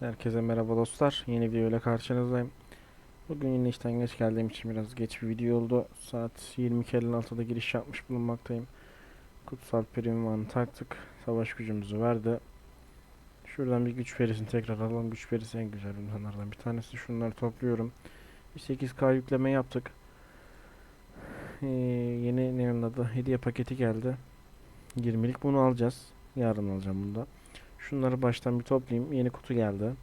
Herkese merhaba dostlar. Yeni video ile karşınızdayım. Bugün yine işten geç geldiğim için biraz geç bir video oldu. Saat 22.56'da giriş yapmış bulunmaktayım. Kutsal Priman'ı taktık. Savaş gücümüzü verdi. Şuradan bir güç perisini tekrar alalım. Güç perisi en güzel ünvanlardan bir tanesi. Şunları topluyorum. Bir 8K yükleme yaptık. Ee, yeni ne adı? Hediye paketi geldi. 20'lik bunu alacağız. Yarın alacağım bunu da. Şunları baştan bir toplayayım. Yeni kutu geldi.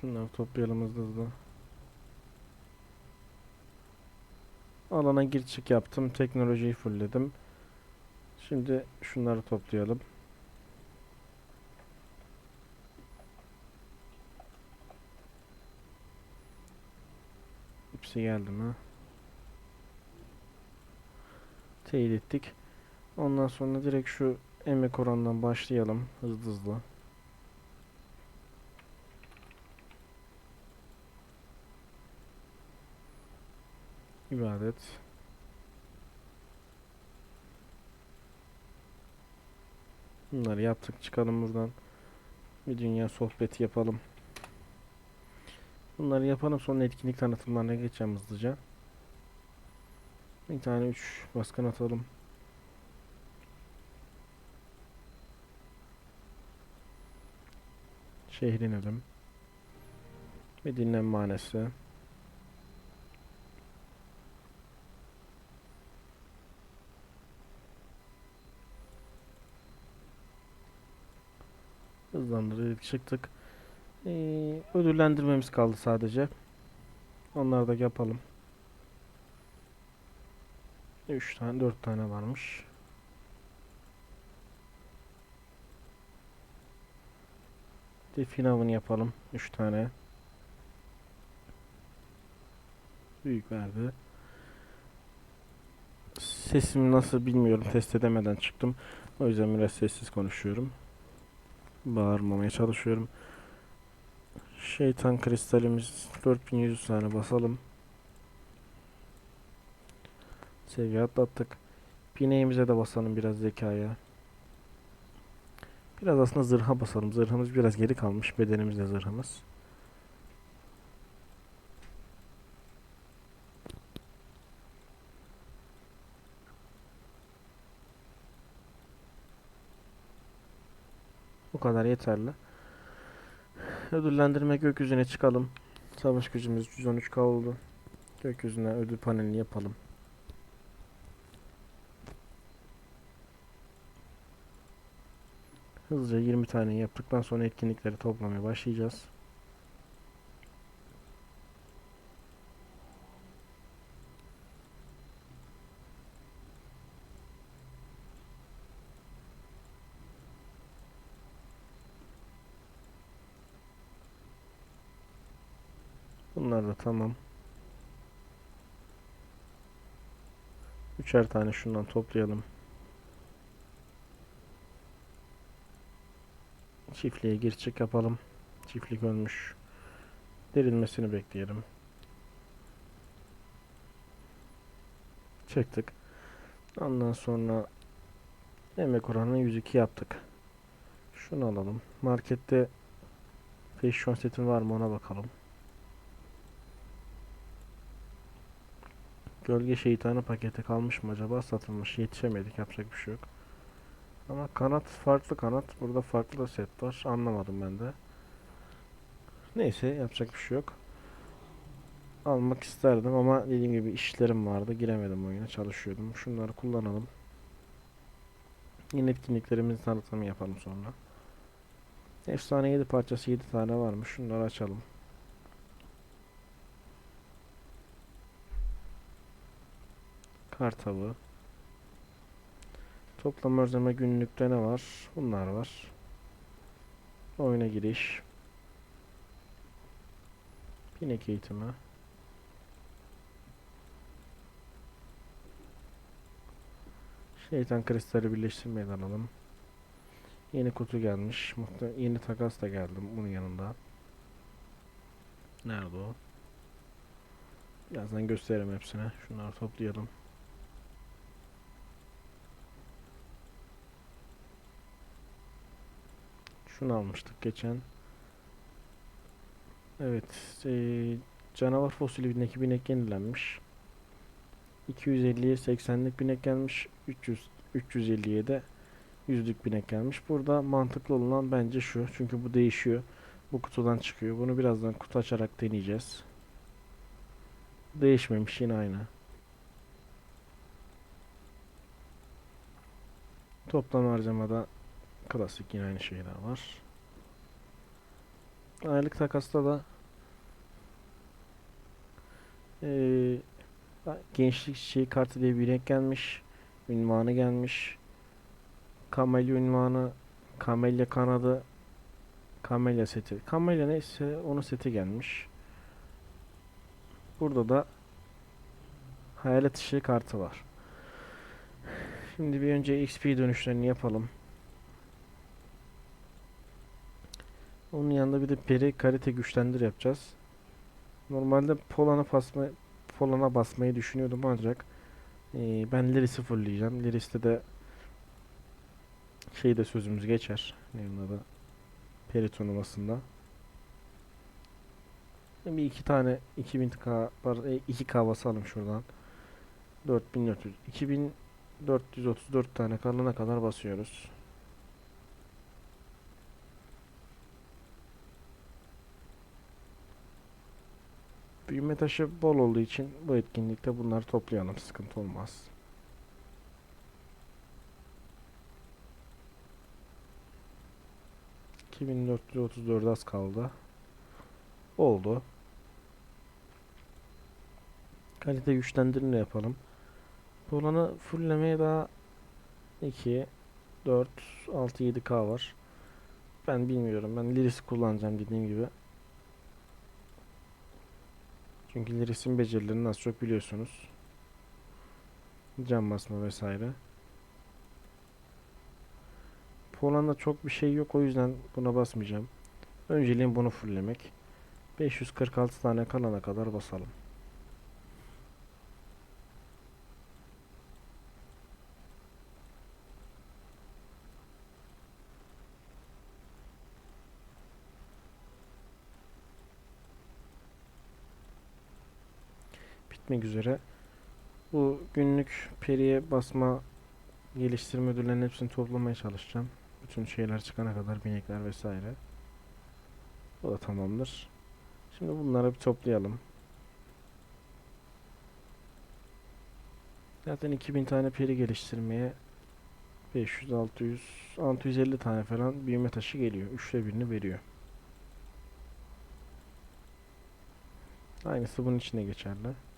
Şunları toplayalım hızlı hızlı. Alana gir çık yaptım. Teknolojiyi fullledim. Şimdi şunları toplayalım. Hepsi geldi mi? Teyit ettik. Ondan sonra direkt şu emek oranından başlayalım hızlı hızlı. İbadet. Bunları yaptık çıkalım buradan. Bir dünya sohbeti yapalım. Bunları yapalım sonra etkinlik tanıtımlarına geçeceğim hızlıca. Bir tane 3 baskın atalım. Şehrin ölüm. Ve dinlenmanesi. Hızlandırdık çıktık. Ee, ödüllendirmemiz kaldı sadece. Onları da yapalım. 3 tane 4 tane varmış. Define avını yapalım. 3 tane. Büyük verdi. Sesim nasıl bilmiyorum. Test edemeden çıktım. O yüzden biraz sessiz konuşuyorum. Bağırmamaya çalışıyorum. Şeytan kristalimiz 4100 tane basalım. Seviye atlattık. Pineğimize de basalım biraz zekaya. Biraz aslında zırha basalım. Zırhımız biraz geri kalmış. Bedenimiz de zırhımız. Bu kadar yeterli. Ödüllendirme gökyüzüne çıkalım. Savaş gücümüz 113k oldu. Gökyüzüne ödül panelini yapalım. Hızlıca 20 tane yaptıktan sonra etkinlikleri toplamaya başlayacağız. Bunlar da tamam. Üçer tane şundan toplayalım. Çiftliğe gir yapalım. Çiftlik ölmüş. Derilmesini bekleyelim. Çektik. Ondan sonra emek oranını 102 yaptık. Şunu alalım. Markette fashion setin var mı ona bakalım. Gölge şeytanı paketi kalmış mı acaba? Satılmış. Yetişemedik. Yapacak bir şey yok. Ama kanat farklı kanat. Burada farklı set var. Anlamadım ben de. Neyse yapacak bir şey yok. Almak isterdim ama dediğim gibi işlerim vardı. Giremedim oyuna. Çalışıyordum. Şunları kullanalım. Yine etkinliklerimizin tanıtımı yapalım sonra. Efsane 7 parçası 7 tane varmış. Şunları açalım. Kart avı. Toplam özleme günlükte ne var? Bunlar var. Oyuna giriş. Pinek eğitimi. Şeytan kristali birleştirmeyi de alalım. Yeni kutu gelmiş. Yeni takas da geldi bunun yanında. Nerede o? Birazdan gösteririm hepsine. Şunları toplayalım. Şunu almıştık geçen. Evet. eee, canavar fosili binek yenilenmiş. 250'ye 80'lik binek gelmiş. 300 350'ye de yüzlük binek gelmiş. Burada mantıklı olan bence şu. Çünkü bu değişiyor. Bu kutudan çıkıyor. Bunu birazdan kutu açarak deneyeceğiz. Değişmemiş yine aynı. Toplam harcamada klasik yine aynı şeyler var. Aylık takasta da eee, gençlik çiçeği kartı diye bir renk gelmiş. Ünvanı gelmiş. Kamelya ünvanı, Kamelya kanadı, Kamelya seti. Kamelya neyse onun seti gelmiş. Burada da hayalet ışığı kartı var. Şimdi bir önce XP dönüşlerini yapalım. Onun yanında bir de peri kalite güçlendir yapacağız. Normalde Polan'a basma, Polan'a basmayı düşünüyordum ancak eee, ben Liris'i fullleyeceğim. Liris'te de şeyde sözümüz geçer. Onun adı? Peri turnuvasında. Bir iki tane 2000k var. E, 2k basalım şuradan. 4400 2434 tane kalana kadar basıyoruz. Büyüme taşı bol olduğu için bu etkinlikte bunları toplayalım. Sıkıntı olmaz. ...2434 az kaldı. Oldu. Kalite güçlendirme yapalım. Bu olanı fulllemeye daha 2, 4, 6, 7K var. Ben bilmiyorum. Ben Liris kullanacağım dediğim gibi. Çünkü Liris'in becerilerini az çok biliyorsunuz. Cam basma vesaire. Poland'da çok bir şey yok o yüzden buna basmayacağım. Önceliğim bunu fulllemek. 546 tane kalana kadar basalım. Bitmek üzere. Bu günlük periye basma geliştirme ödüllerinin hepsini toplamaya çalışacağım. Bütün şeyler çıkana kadar binekler vesaire. Bu da tamamdır. Şimdi bunları bir toplayalım. Zaten 2000 tane peri geliştirmeye 500, 600, 650 tane falan büyüme taşı geliyor. Üçte birini veriyor. Aynısı bunun içine geçerli.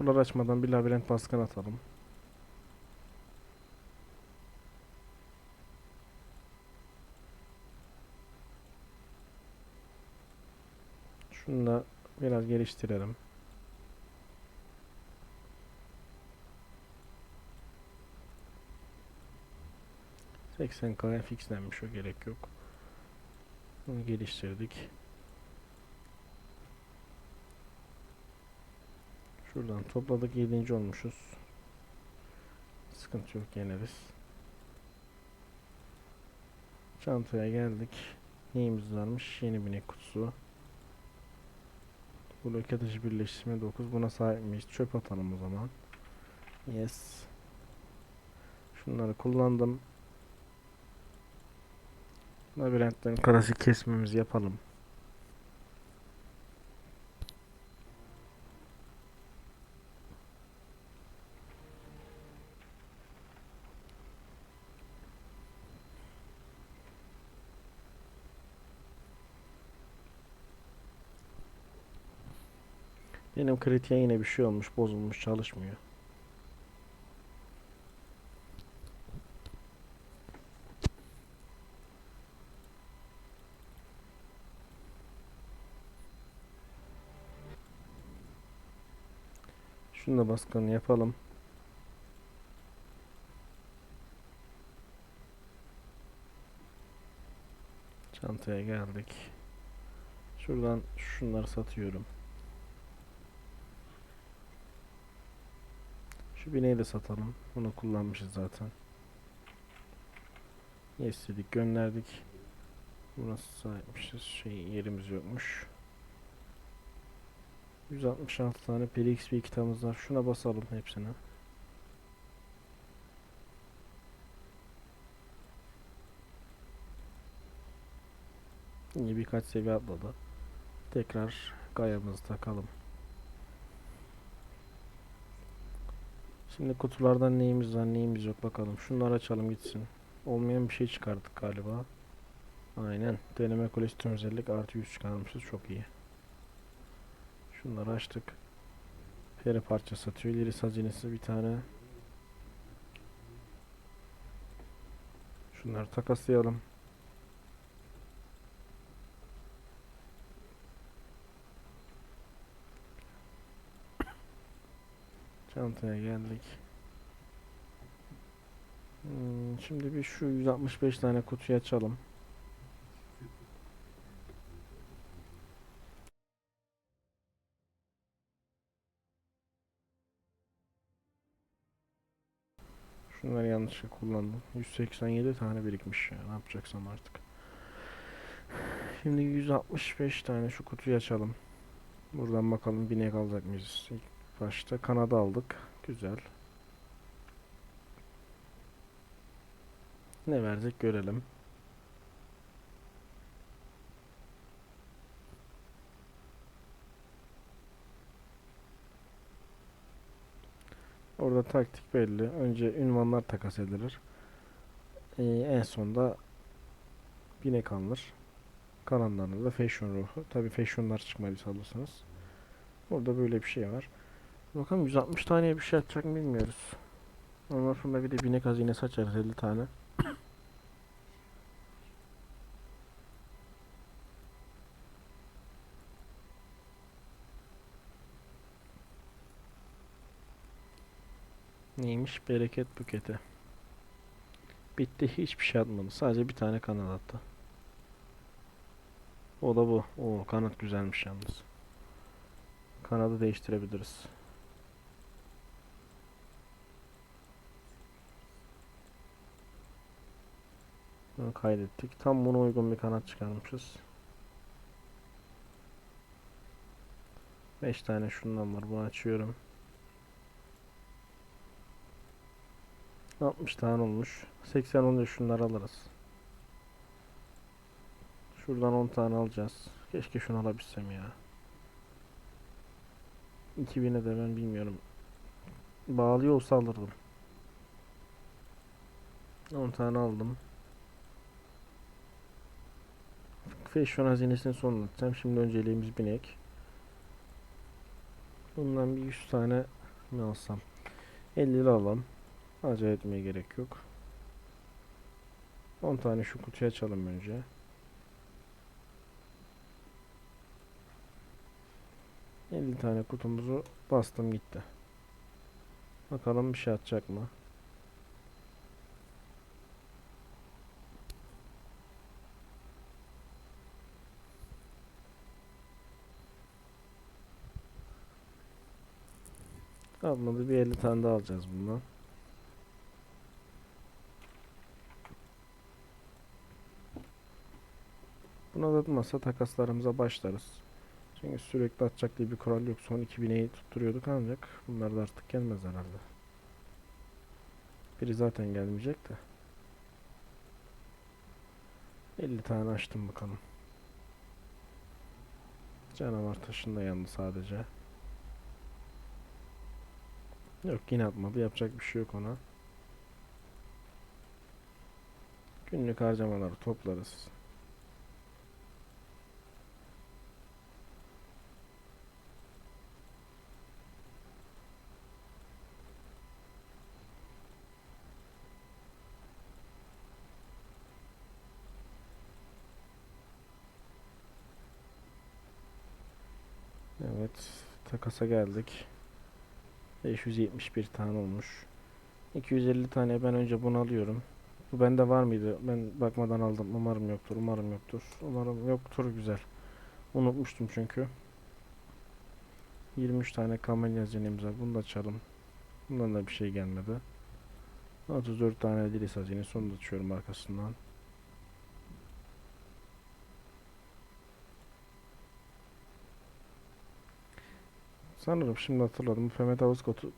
Kutuları açmadan bir labirent baskın atalım. Şunu da biraz geliştirelim. Seksen kaya fixlenmiş o gerek yok. Bunu geliştirdik. Şuradan topladık 7. olmuşuz. Sıkıntı yok yeneriz. Çantaya geldik. Neyimiz varmış? Yeni binek kutusu. Blok atışı birleştirme 9. Buna sahip miyiz? Çöp atalım o zaman. Yes. Şunları kullandım. Labirentlerin klasik kesmemizi yapalım. Benim kritiğe yine bir şey olmuş, bozulmuş, çalışmıyor. Şunu da baskını yapalım. Çantaya geldik. Şuradan şunları satıyorum. Şu bineği de satalım. Bunu kullanmışız zaten. Yes dedik gönderdik. Burası sahipmişiz. Şey yerimiz yokmuş. 166 tane peri XP kitabımız var. Şuna basalım hepsine. İyi birkaç seviye atladı. Tekrar gayamızı takalım. Şimdi kutulardan neyimiz var neyimiz yok bakalım. Şunları açalım gitsin. Olmayan bir şey çıkardık galiba. Aynen. Deneme kulesi tüm özellik artı 100 çıkarmışız. Çok iyi. Şunları açtık. Peri parça satıyor. İleri hazinesi bir tane. Şunları takaslayalım. Çantaya geldik. Hmm, şimdi bir şu 165 tane kutuyu açalım. Şunları yanlışlıkla kullandım. 187 tane birikmiş ya. Ne yapacaksam artık. Şimdi 165 tane şu kutuyu açalım. Buradan bakalım binek alacak mıyız? İlk başta Kanada aldık. Güzel. Ne verecek görelim. Orada taktik belli. Önce ünvanlar takas edilir. Ee, en sonda binek alınır. Kalanlarında da fashion ruhu. Tabi fashionlar çıkmadıysa alırsanız. Burada böyle bir şey var. Bakalım 160 taneye bir şey atacak mı bilmiyoruz. Ondan sonra bir de binek hazinesi açarız 50 tane. Neymiş? Bereket buketi. Bitti. Hiçbir şey atmadı. Sadece bir tane kanat attı. O da bu. O kanat güzelmiş yalnız. Kanadı değiştirebiliriz. Kaydettik. Tam buna uygun bir kanat çıkarmışız. 5 tane şundan var. Bunu açıyorum. 60 tane olmuş. 80 olunca şunları alırız. Şuradan 10 tane alacağız. Keşke şunu alabilsem ya. 2000'e de ben bilmiyorum. Bağlıyor olsa alırdım. 10 tane aldım. Fashion hazinesini sonra anlatacağım. Şimdi önceliğimiz binek. Bundan bir 100 tane ne alsam? 50 lira alalım. Acele etmeye gerek yok. 10 tane şu kutuyu açalım önce. Elli tane kutumuzu bastım gitti. Bakalım bir şey atacak mı? Almadı bir 50 tane daha alacağız bundan. Buna da atmazsa takaslarımıza başlarız. Çünkü sürekli atacak diye bir kural yok. Son 2000'e tutturuyorduk ancak bunlar da artık gelmez herhalde. Biri zaten gelmeyecek de. 50 tane açtım bakalım. Canavar taşında yandı sadece. Yok yine atmadı. Yapacak bir şey yok ona. Günlük harcamaları toplarız. Evet, takasa geldik. 571 tane olmuş. 250 tane ben önce bunu alıyorum. Bu bende var mıydı? Ben bakmadan aldım. Umarım yoktur. Umarım yoktur. Umarım yoktur. Güzel. Unutmuştum çünkü. 23 tane kamelya cenimiz var. Bunu da açalım. Bundan da bir şey gelmedi. 34 tane dili hazine sonunda açıyorum arkasından. Sanırım şimdi hatırladım. Pembe tavus, kotu,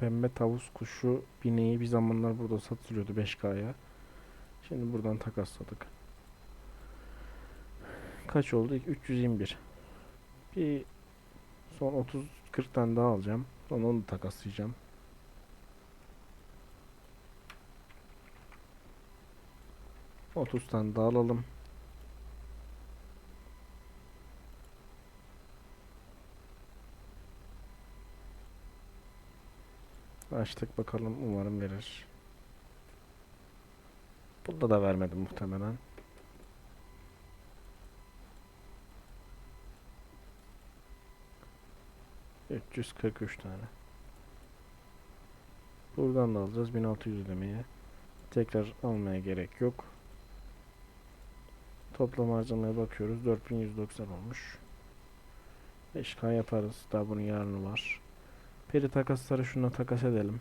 pembe tavus kuşu bineği bir zamanlar burada satılıyordu 5K'ya. Şimdi buradan takasladık. Kaç oldu? 321. Bir son 30 40 tane daha alacağım. Sonra onu da takaslayacağım. Otuz tane daha alalım. Açtık bakalım umarım verir. Bunda da vermedi muhtemelen. Üç yüz kırk üç tane. Buradan da alacağız 1600 ödemeye. Tekrar almaya gerek yok. Toplam harcamaya bakıyoruz. 4190 olmuş. 5K yaparız. Daha bunun yarını var. Peri takasları şuna takas edelim.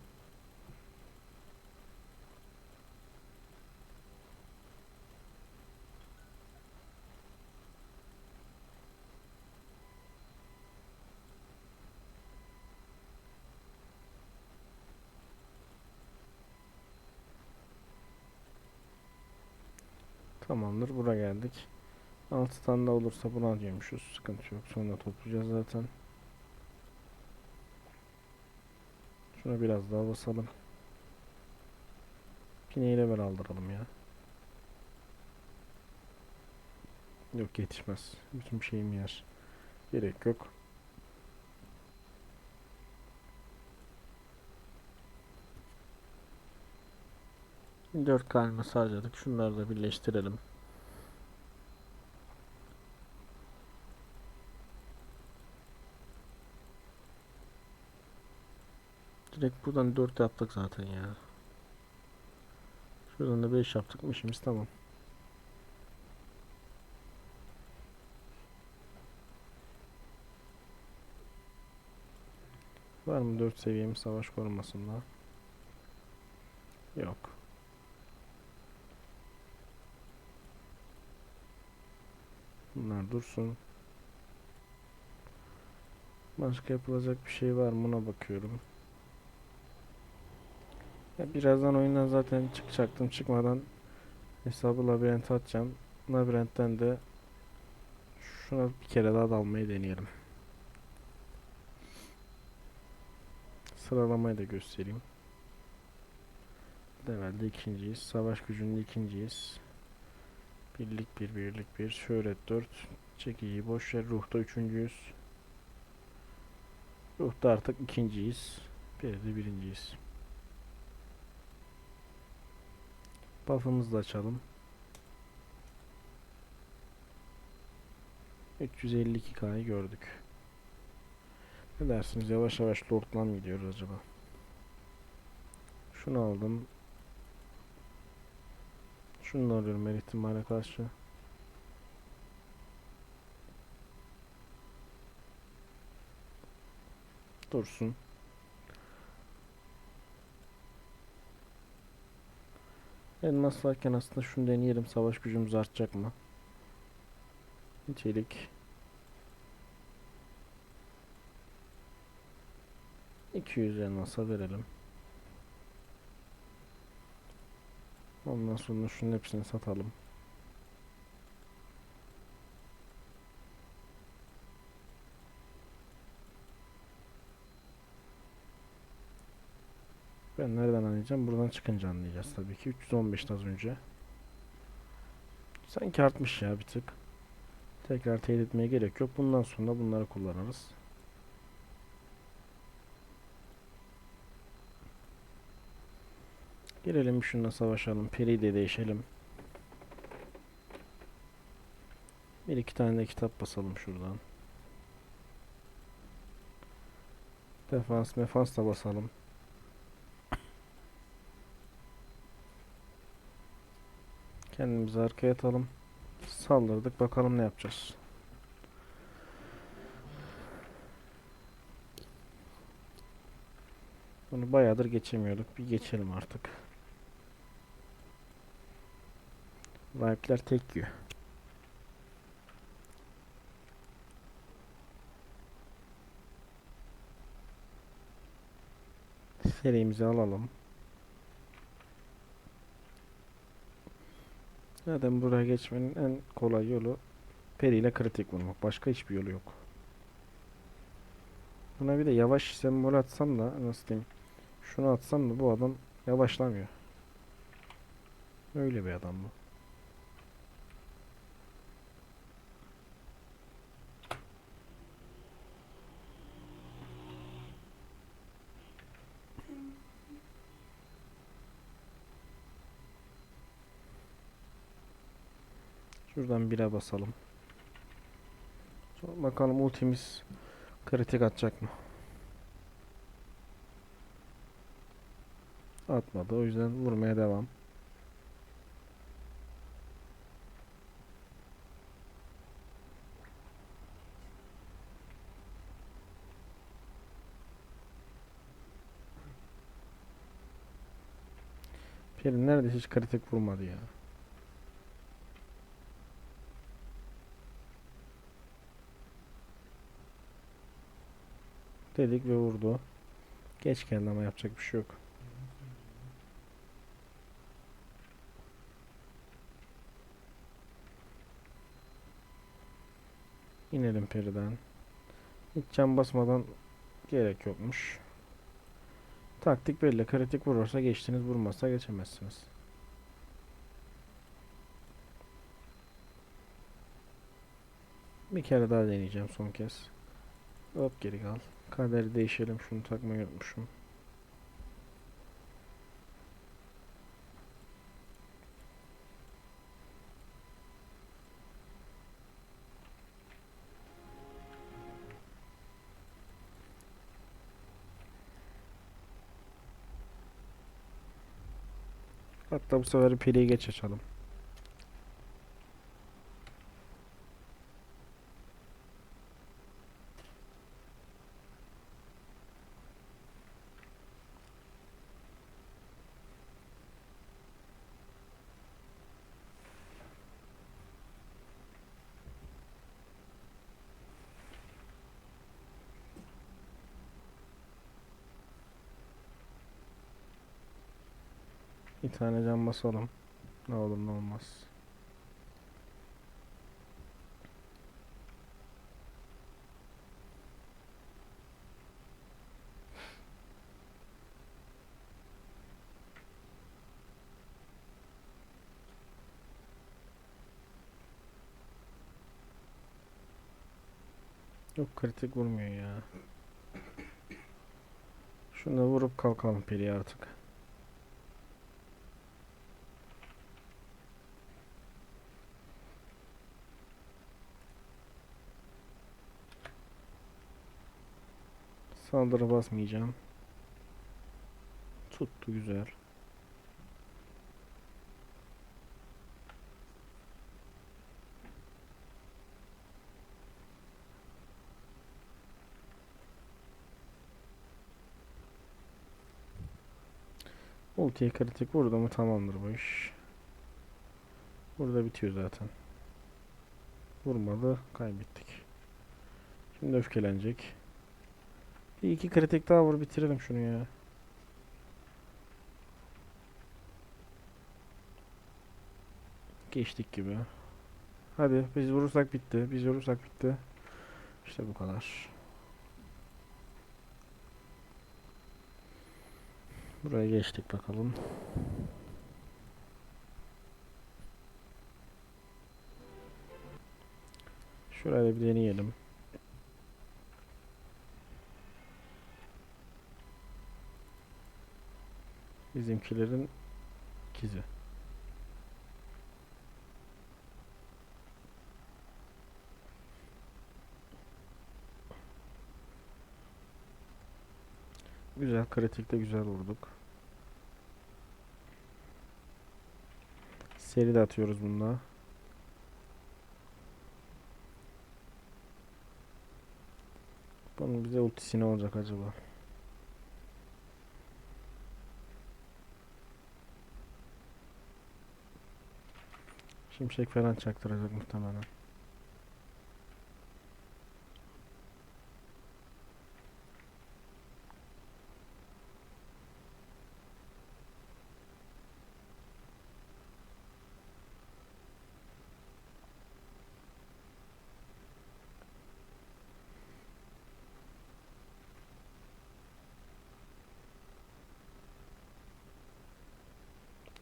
Tamamdır. Buraya geldik. 6 tane de olursa buna diyormuşuz. Sıkıntı yok. Sonra toplayacağız zaten. Şuna biraz daha basalım. Pineyi level aldıralım ya. Yok yetişmez. Bütün şeyim yer. Gerek yok. Dört kalma harcadık. Şunları da birleştirelim. Direkt buradan 4 yaptık zaten ya. Şuradan da 5 yaptık işimiz tamam. Var mı 4 seviyemiz savaş korumasında? Yok. Bunlar dursun. Başka yapılacak bir şey var mı ona bakıyorum. Ya birazdan oyundan zaten çıkacaktım. Çıkmadan hesabı labirent atacağım. Labirentten de şuna bir kere daha dalmayı deneyelim. Sıralamayı da göstereyim. Levelde ikinciyiz. Savaş gücünde ikinciyiz. Birlik bir, birlik bir. Şöhret 4. Çekici boş ver. Ruhta üçüncüyüz. Ruhta artık ikinciyiz. Bir de birinciyiz. Buff'ımızı da açalım. 352K'yı gördük. Ne dersiniz? Yavaş yavaş Lord'la mı gidiyoruz acaba? Şunu aldım. Şunu da alıyorum her ihtimale karşı. Dursun. Elmas varken aslında şunu deneyelim. Savaş gücümüz artacak mı? Nitelik. 200 elmasa verelim. Ondan sonra şunun hepsini satalım. Ben nereden anlayacağım? Buradan çıkınca anlayacağız tabii ki. 315 az önce. Sanki artmış ya bir tık. Tekrar teyit etmeye gerek yok. Bundan sonra bunları kullanırız. Girelim şununla savaşalım. Peri'yi de değişelim. Bir iki tane de kitap basalım şuradan. Defans mefans da basalım. Kendimizi arkaya atalım. Saldırdık. Bakalım ne yapacağız. Bunu bayağıdır geçemiyorduk. Bir geçelim artık. Vibe'ler tek yiyor. Serimizi alalım. Zaten buraya geçmenin en kolay yolu Peri ile kritik vurmak. Başka hiçbir yolu yok. Buna bir de yavaş sembol atsam da nasıl diyeyim? Şunu atsam da bu adam yavaşlamıyor. Öyle bir adam bu. Şuradan bire basalım. Sonra bakalım ultimiz kritik atacak mı? Atmadı. O yüzden vurmaya devam. Peri neredeyse hiç kritik vurmadı ya. Dedik ve vurdu. Geç geldi ama yapacak bir şey yok. İnelim periden. Hiç can basmadan gerek yokmuş. Taktik belli. Kritik vurursa geçtiniz, vurmazsa geçemezsiniz. Bir kere daha deneyeceğim son kez. Hop geri kal. Kaderi değişelim. Şunu takmayı unutmuşum. Hatta bu sefer pireyi geç açalım. Bir tane cam basalım. Ne olur ne olmaz. Yok kritik vurmuyor ya. Şunu da vurup kalkalım peri artık. Saldırı basmayacağım. Tuttu güzel. Ultiye kritik vurdu mu tamamdır bu iş. Burada bitiyor zaten. Vurmadı, kaybettik. Şimdi öfkelenecek. Bir iki kritik daha vur bitirelim şunu ya. Geçtik gibi. Hadi biz vurursak bitti. Biz vurursak bitti. İşte bu kadar. Buraya geçtik bakalım. Şuraya bir deneyelim. Bizimkilerin ikizi. Güzel kritikte güzel vurduk. Seri de atıyoruz bununla. Bunun bize ultisi ne olacak acaba? Şimşek falan çaktıracak muhtemelen.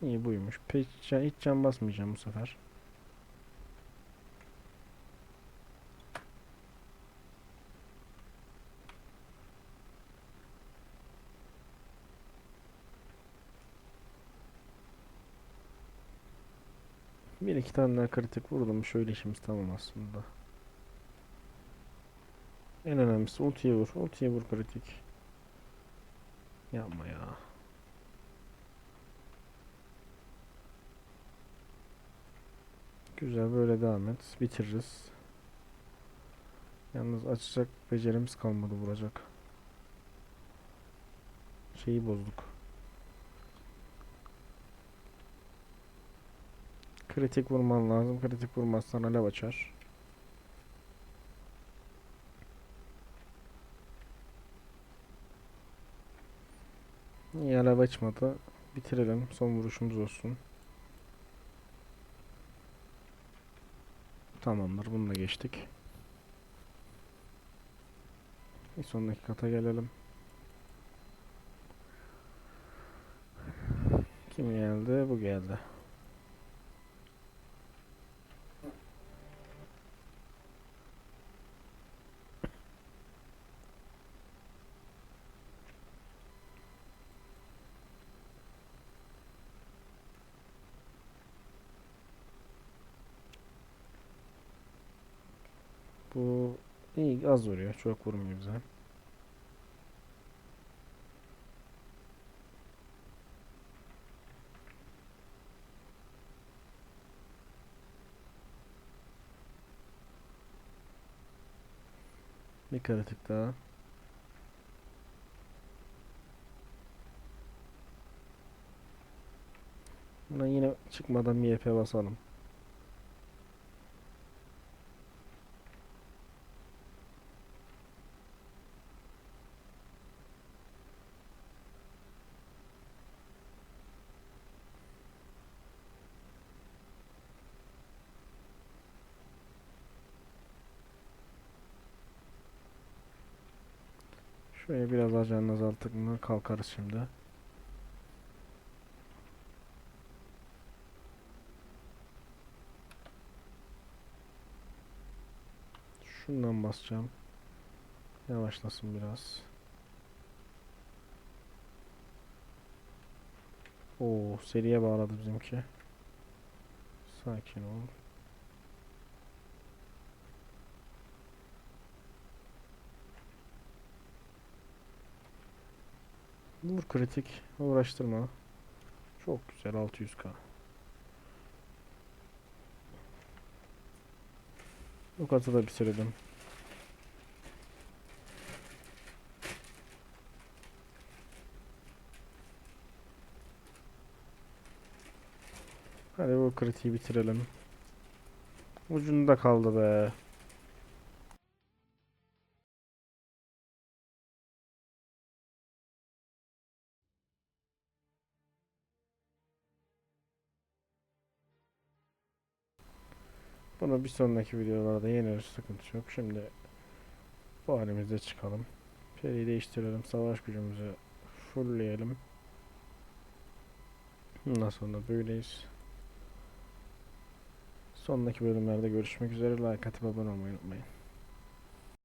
İyi buymuş. Can- hiç can basmayacağım bu sefer. Bir iki tane daha kritik vurdum. Şöyle işimiz tamam aslında. En önemlisi ultiye vur. Ultiye vur kritik. Yapma ya. Güzel böyle devam et. Bitiririz. Yalnız açacak becerimiz kalmadı vuracak. Şeyi bozduk. Kritik vurman lazım. Kritik vurmazsan alev açar. İyi alev açmadı. Bitirelim. Son vuruşumuz olsun. Tamamdır. Bunu da geçtik. Bir sonraki kata gelelim. Kim geldi? Bu geldi. Bu iyi az vuruyor. Çok vurmuyor bize. Bir kritik daha. Buna yine çıkmadan MF basalım. Azalttık mı kalkarız şimdi. Şundan basacağım. Yavaşlasın biraz. Oo, seriye bağladı bizimki. Sakin ol. Vur kritik. Uğraştırma. Çok güzel 600k. Bu katı da bitirdim. Hadi bu kritiği bitirelim. Ucunda kaldı be. Bunu bir sonraki videolarda yeneriz sıkıntı yok. Şimdi bu halimizde çıkalım. Periyi değiştirelim. Savaş gücümüzü fullleyelim. Ondan sonra böyleyiz. Sonraki bölümlerde görüşmek üzere. Like atıp abone olmayı unutmayın.